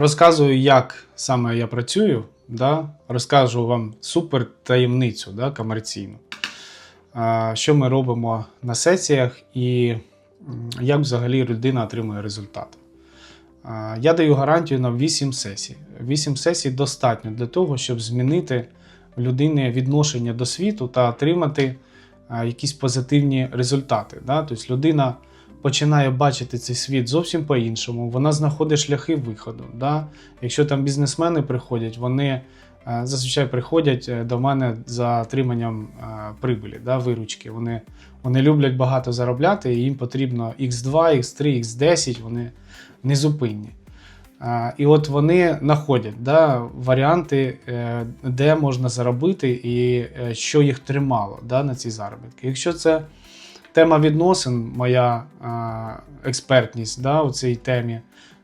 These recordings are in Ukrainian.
Розказую, як саме я працюю, да? розкажу вам супер таємницю да, комерційну. Що ми робимо на сесіях і як взагалі людина отримує результат. Я даю гарантію на 8 сесій. 8 сесій достатньо для того, щоб змінити в людини відношення до світу та отримати якісь позитивні результати. Да? Тобто людина починає бачити цей світ зовсім по-іншому, вона знаходить шляхи виходу. Да? Якщо там бізнесмени приходять, вони е, зазвичай приходять е, до мене за отриманням е, прибилі, да, виручки. Вони, вони люблять багато заробляти, і їм потрібно X2, X3, X10, вони незупинні. І от вони знаходять да, варіанти, де можна заробити і що їх тримало да, на ці заробітки. Якщо це тема відносин, моя е, експертність да, у цій темі,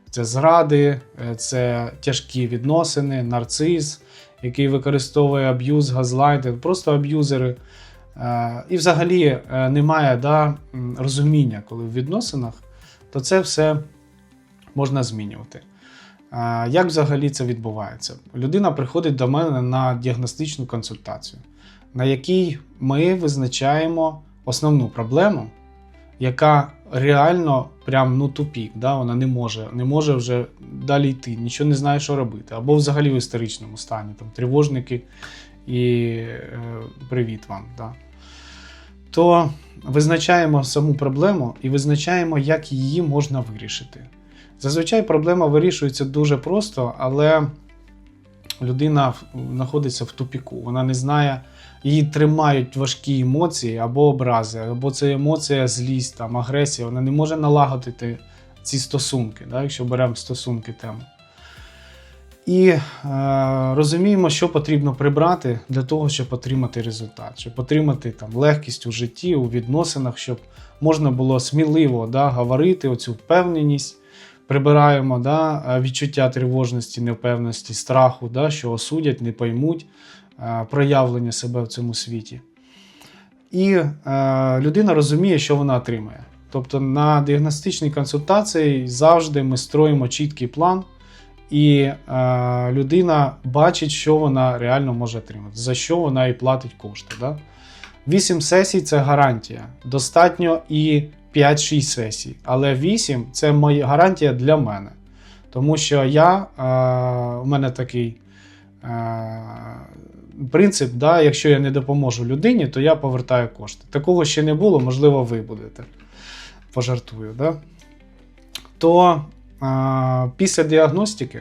це зради, е, це тяжкі відносини, нарцис, який використовує аб'юз, газлайтинг, просто аб'юзери. Е, і взагалі немає да, розуміння, коли в відносинах, то це все можна змінювати. Як взагалі це відбувається? Людина приходить до мене на діагностичну консультацію, на якій ми визначаємо основну проблему, яка реально прям ну тупік, да? вона не може, не може вже далі йти, нічого не знає, що робити, або взагалі в істеричному стані, там тривожники і е, привіт вам. Да? То визначаємо саму проблему і визначаємо, як її можна вирішити. Зазвичай проблема вирішується дуже просто, але людина знаходиться в тупіку. Вона не знає, її тримають важкі емоції або образи, або це емоція, злість, там, агресія. Вона не може налагодити ці стосунки, да, якщо беремо стосунки тему. І е, розуміємо, що потрібно прибрати для того, щоб отримати результат, щоб отримати там, легкість у житті, у відносинах, щоб можна було сміливо да, говорити оцю впевненість. Прибираємо да, е, відчуття тривожності, невпевненості, страху, да, що осудять, не поймуть е, проявлення себе в цьому світі. І е, людина розуміє, що вона отримає. Тобто на діагностичній консультації завжди ми строїмо чіткий план, і е, людина бачить, що вона реально може отримати, за що вона і платить кошти. Да? 8 сесій це гарантія. Достатньо і 5-6 сесій. Але 8 це моя гарантія для мене. Тому що я, е, у мене такий е, принцип, да, якщо я не допоможу людині, то я повертаю кошти. Такого ще не було, можливо, ви будете. Пожартую. Да? То е, після діагностики